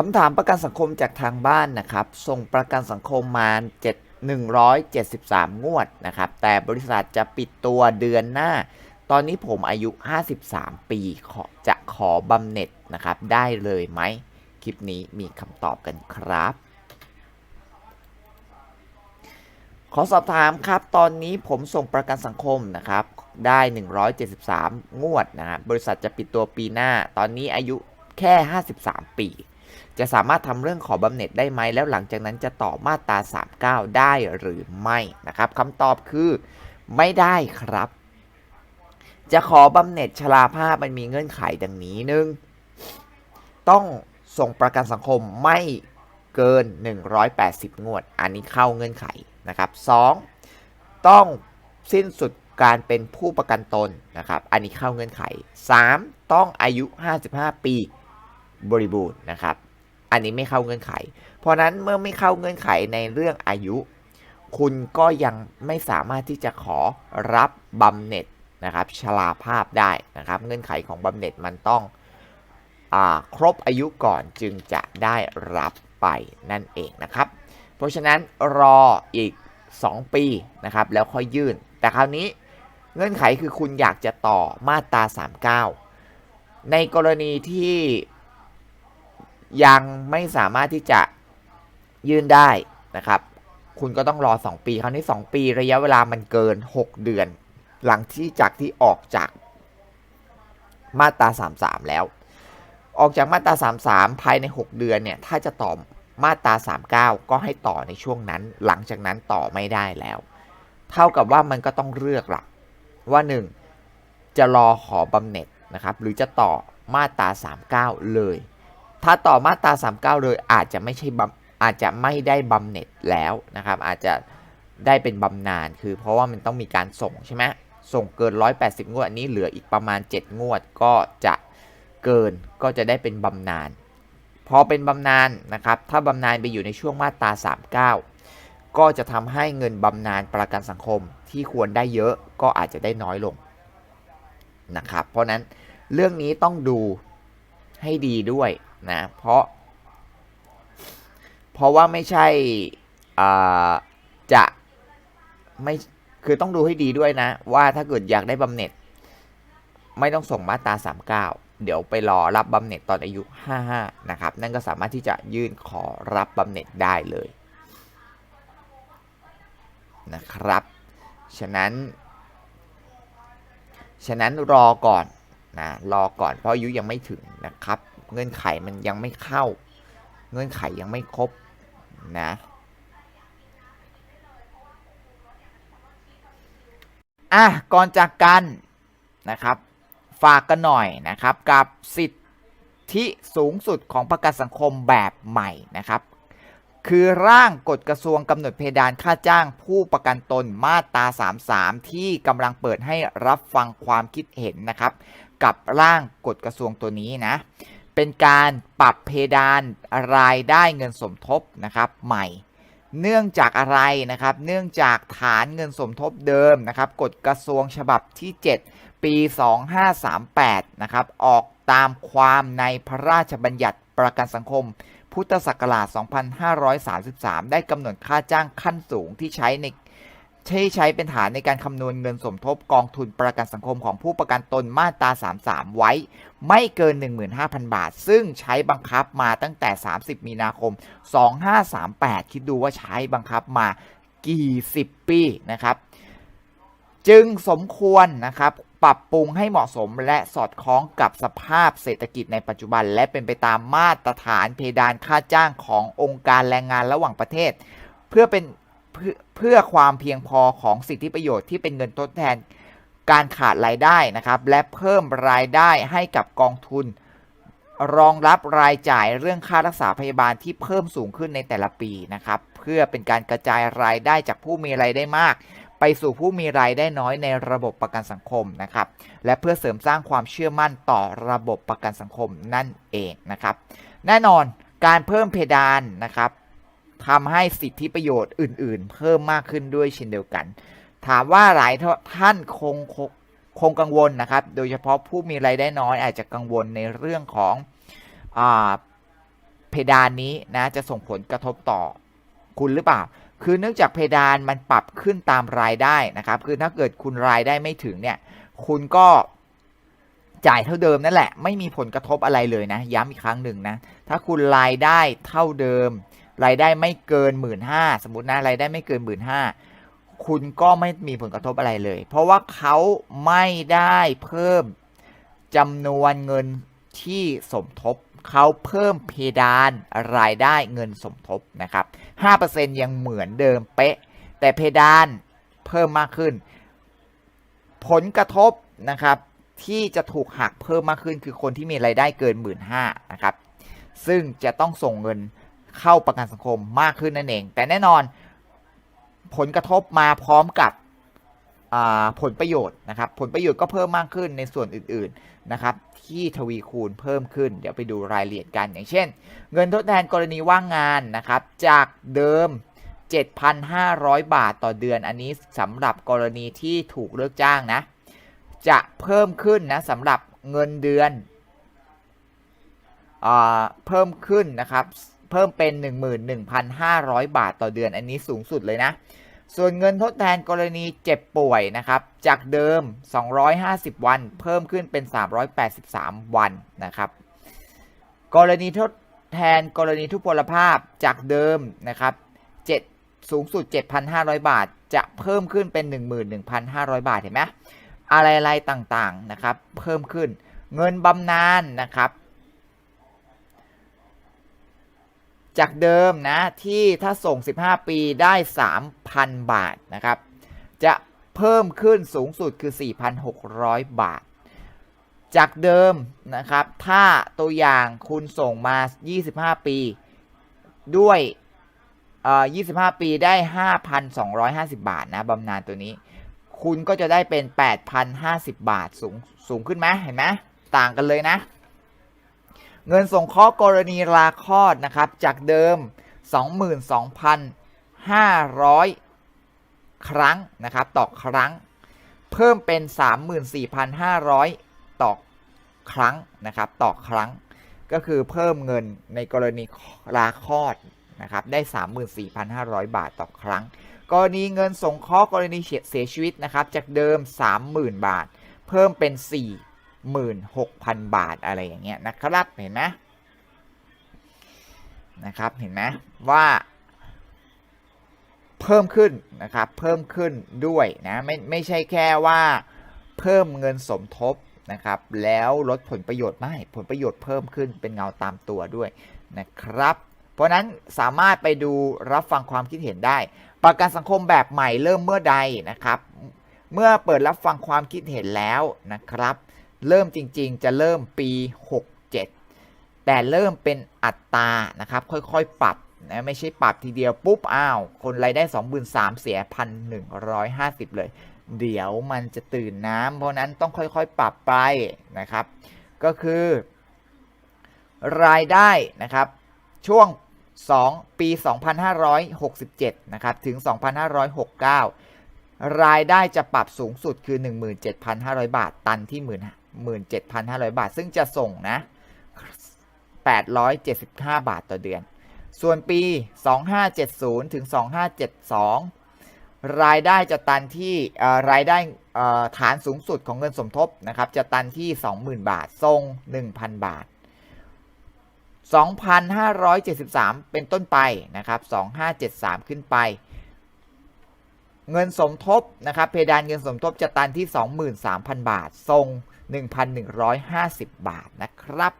คำถามประกันสังคมจากทางบ้านนะครับ ส่งประกันสังคมมา7 173 งวดนะครับ แต่บริษัทจะปิดตัวเดือนหน้า ตอนนี้ผมอายุ 53 ปีขอจะขอบำเหน็จนะครับ ได้เลยไหม คลิปนี้มีคำตอบกันครับ ขอสอบถามครับ ตอนนี้ผมส่งประกันสังคมนะครับ ได้ 173 งวดนะครับ บริษัทจะปิดตัวปีหน้า ตอนนี้อายุแค่ 53 ปี จะสามารถทำเรื่องขอบำเหน็จได้ไหมแล้วหลังจากนั้นจะต่อมาตรา 39 ได้หรือไม่นะครับคำตอบคือไม่ได้ครับ จะขอบำเหน็จชราภาพมันมีเงื่อนไขดังนี้หนึ่งต้องส่งประกันสังคมไม่เกิน 180 งวด อันนี้เข้าเงื่อนไขนะครับ 2. ต้องสิ้นสุดการเป็นผู้ประกันตนนะครับ อันนี้เข้าเงื่อนไข 3. ต้องอายุ 55 ปีบริบูรณ์นะครับ อันนี้ไม่เข้าเงื่อนไข เพราะนั้นเมื่อไม่เข้าเงื่อนไขในเรื่องอายุ คุณก็ยังไม่สามารถที่จะขอรับบำเหน็จนะครับชราภาพได้นะครับ เงื่อนไขของบำเหน็จมันต้องอครบอายุก่อนจึงจะได้รับไปนั่นเองนะครับ เพราะฉะนั้นรออีก 2 ปีนะครับแล้วค่อยยื่น แต่คราวนี้เงื่อนไขคือคุณอยากจะต่อมาตรา 39 ในกรณีที่ ยังไม่สามารถที่จะยื่นได้นะครับ คุณก็ต้องรอ 2 ปี คราวนี้ 2 ปีระยะเวลามันเกิน 6 เดือน หลังที่จากที่ออกจากมาตรา 33 แล้ว ออกจากมาตรา 33 ภายใน 6 เดือนเนี่ย ถ้าจะต่อมาตรา 39 ก็ให้ต่อในช่วงนั้น หลังจากนั้นต่อไม่ได้แล้ว เท่ากับว่ามันก็ต้องเลือกละว่า 1 จะรอขอบำเหน็จนะครับ หรือจะต่อมาตรา 39 เลย ถ้าต่อมาตรา 39 เลยอาจจะไม่ใช่บำอาจจะไม่ได้บำเหน็จแล้วนะครับ อาจจะได้เป็นบำนาญคือเพราะว่ามันต้องมีการส่งใช่ไหมส่งเกิน 180 งวดอันนี้เหลืออีกประมาณ 7 งวดก็จะเกินก็จะได้เป็นบำนาญพอเป็นบำนาญนะครับ ถ้าบำนาญไปอยู่ในช่วงมาตรา 39 ก็จะทำให้เงินบำนาญประกันสังคมที่ควรได้เยอะก็อาจจะได้น้อยลงนะครับ เพราะนั้นเรื่องนี้ต้องดูให้ดีด้วย นะเพราะ เพราะว่าไม่ใช่จะไม่คือต้องดูให้ดีด้วยนะ ว่าถ้าเกิดอยากได้บำเหน็จ ไม่ต้องส่งมาตรา 39 เดี๋ยวไปรอรับบำเหน็จตอนอายุ 55 นะครับ นั่นก็สามารถที่จะยื่นขอรับบำเหน็จได้เลยนะครับ ฉะนั้น ฉะนั้นรอก่อนนะรอก่อนเพราะอายุยังไม่ถึงนะครับ เงื่อนไขมันยังไม่เข้า เงื่อนไขยังไม่ครบนะอะก่อนจากกันนะครับ ฝากกันหน่อยนะครับ กับสิทธิสูงสุดของประกันสังคมแบบใหม่นะครับ คือร่างกฎกระทรวงกำหนดเพดานค่าจ้างผู้ประกันตนมาตรา33 ที่กำลังเปิดให้รับฟังความคิดเห็นนะครับ กับร่างกฎกระทรวงตัวนี้นะ เป็นการปรับเพดานรายได้เงินสมทบนะครับใหม่ เนื่องจากอะไรนะครับ เนื่องจากฐานเงินสมทบเดิมนะครับกฎกระทรวงฉบับที่ 7 ปี 2538 นะครับออกตามความในพระราชบัญญัติประกันสังคม พุทธศักราช 2533 ได้กำหนดค่าจ้างขั้นสูงที่ใช้ใน ที่ใช้เป็นฐานในการคำนวณเงินสมทบกองทุนประกันสังคมของผู้ประกันตนมาตรา 33 ไว้ ไม่เกิน 15,000 บาท ซึ่งใช้บังคับมาตั้งแต่ 30 มีนาคม 2538 คิดดูว่าใช้บังคับมากี่สิบปีนะครับ จึงสมควรนะครับปรับปรุงให้เหมาะสมและสอดคล้องกับสภาพเศรษฐกิจในปัจจุบัน และเป็นไปตามมาตรฐานเพดานค่าจ้างขององค์การแรงงานระหว่างประเทศ เพื่อเป็น เพื่อเพื่อความเพียงพอของสิทธิประโยชน์ที่เป็นเงินทดแทนการขาดรายได้นะครับ และเพิ่มรายได้ให้กับกองทุน รองรับรายจ่ายเรื่องค่ารักษาพยาบาลที่เพิ่มสูงขึ้นในแต่ละปีนะครับ เพื่อเป็นการกระจายรายได้จากผู้มีรายได้มาก ไปสู่ผู้มีรายได้น้อยในระบบประกันสังคมนะครับ และเพื่อเสริมสร้างความเชื่อมั่นต่อระบบประกันสังคมนั่นเองนะครับ แน่นอนการเพิ่มเพดานนะครับ ทำให้สิทธิประโยชน์อื่น ๆ เพิ่มมากขึ้นด้วยเช่นเดียวกัน ถามว่าหลายท่านคงคงคงกังวลนะครับ โดยเฉพาะผู้มีรายได้น้อยอาจจะกังวลในเรื่องของอเพดานนี้นะจะส่งผลกระทบต่อคุณหรือเปล่า คือเนื่องจากเพดานมันปรับขึ้นตามรายได้นะครับ คือถ้าเกิดคุณรายได้ไม่ถึงเนี่ย คุณก็จ่ายเท่าเดิมนั่นแหละ ไม่มีผลกระทบอะไรเลยนะ ย้ำอีกครั้งหนึ่งนะ ถ้าคุณรายได้เท่าเดิม รายได้ไม่เกินหมื่นห้าสมมตินะรายได้ไม่เกินหมื่นห้าคุณก็ไม่มีผลกระทบอะไรเลย เพราะว่าเขาไม่ได้เพิ่มจำนวนเงินที่สมทบเขาเพิ่มเพดานรายได้เงินสมทบนะครับ 5%ยังเหมือนเดิมเป๊ะ แต่เพดานเพิ่มมากขึ้น ผลกระทบนะครับที่จะถูกหักเพิ่มมากขึ้นคือคนที่มีรายได้เกิน 1 5ื่นนะครับ ซึ่งจะต้องส่งเงิน เข้าประกันสังคมมากขึ้นนั่นเอง แต่แน่นอนผลกระทบมาพร้อมกับผลประโยชน์นะครับ ผลประโยชน์ก็เพิ่มมากขึ้นในส่วนอื่นๆนะครับ ที่ทวีคูณเพิ่มขึ้น เดี๋ยวไปดูรายละเอียดกันอย่างเช่น เงินทดแทนกรณีว่างงานนะครับ จากเดิม 7,500 บาทต่อเดือนอันนี้สำหรับกรณีที่ถูกเลิกจ้างนะ จะเพิ่มขึ้นนะสำหรับเงินเดือนอเพิ่มขึ้นนะครับ เพิ่มเป็น 11,500 บาทต่อเดือนอันนี้สูงสุดเลยนะ ส่วนเงินทดแทนกรณีเจ็บป่วยนะครับ จากเดิม 250 วัน เพิ่มขึ้นเป็น 383 วันนะครับ กรณีทดแทนกรณีทุพพลภาพจากเดิมนะครับ7สูงสุด 7,500 บาท จะเพิ่มขึ้นเป็น 11,500 บาทเห็นไหมอะไรๆต่างๆนะครับ เพิ่มขึ้นเงินบำนาญนะครับ จากเดิมนะที่ถ้าส่ง 15 ปีได้ 3,000 บาทนะครับ จะเพิ่มขึ้นสูงสุดคือ 4,600 บาท จากเดิมนะครับ ถ้าตัวอย่างคุณส่งมา 25 ปี ด้วย25 ปีได้ 5,250 บาทนะบำนาญตัวนี้ คุณก็จะได้เป็น 8,050 บาทสูงสูงขึ้นไหมเห็นไหมต่างกันเลยนะ เงินสงเคราะห์กรณีลาคลอดนะครับ จากเดิม 22,500 ครั้งนะครับ ต่อครั้ง เพิ่มเป็น 34,500 ต่อครั้งนะครับต่อครั้ง ก็คือเพิ่มเงินในกรณีลาคลอดนะครับได้ 34,500 บาทต่อครั้ง กรณีเงินสงเคราะห์กรณีเสียชีวิตนะครับจากเดิม 30,000 บาท เพิ่มเป็น 46,000 บาทอะไรอย่างเงี้ยนะครับเห็นไหมนะครับเห็นไหมว่า เพิ่มขึ้นนะครับเพิ่มขึ้นด้วยนะไม่ไม่ใช่แค่ว่าเพิ่มเงินสมทบนะครับแล้วลดผลประโยชน์ไม่ผลประโยชน์เพิ่มขึ้นเป็นเงาตามตัวด้วยนะครับเพราะนั้นสามารถไปดูรับฟังความคิดเห็นได้ ประกันสังคมแบบใหม่เริ่มเมื่อใดนะครับ เมื่อเปิดรับฟังความคิดเห็นแล้วนะครับ เริ่มจริงๆ จะเริ่มปี 67 แต่เริ่มเป็นอัตรานะครับ ค่อยๆ ปรับนะไม่ใช่ปรับทีเดียวปุ๊บอ้าว คนรายได้ 23,000เสีย 1,150 เลย เดี๋ยวมันจะตื่นน้ำเพราะนั้นต้องค่อยๆ ปรับไปนะครับ ก็คือ รายได้นะครับ ช่วง 2 ปี 2567 นะครับ ถึง 2569รายได้จะปรับสูงสุดคือ 17,500 บาท ตันที่ 17,500 บาท ซึ่งจะส่งนะ 875 บาทต่อเดือน ส่วนปี 2570 ถึง 2572 รายได้จะตันที่รายได้ฐานสูงสุดของเงินสมทบนะครับ จะตันที่ 20,000 บาท ทรง 1,000 บาท 2,573 เป็นต้นไปนะครับ 2573 ขึ้นไปเงินสมทบนะครับเพดานเงินสมทบจะตันที่ 23,000 บาท ทรง 1,150 บาทนะครับ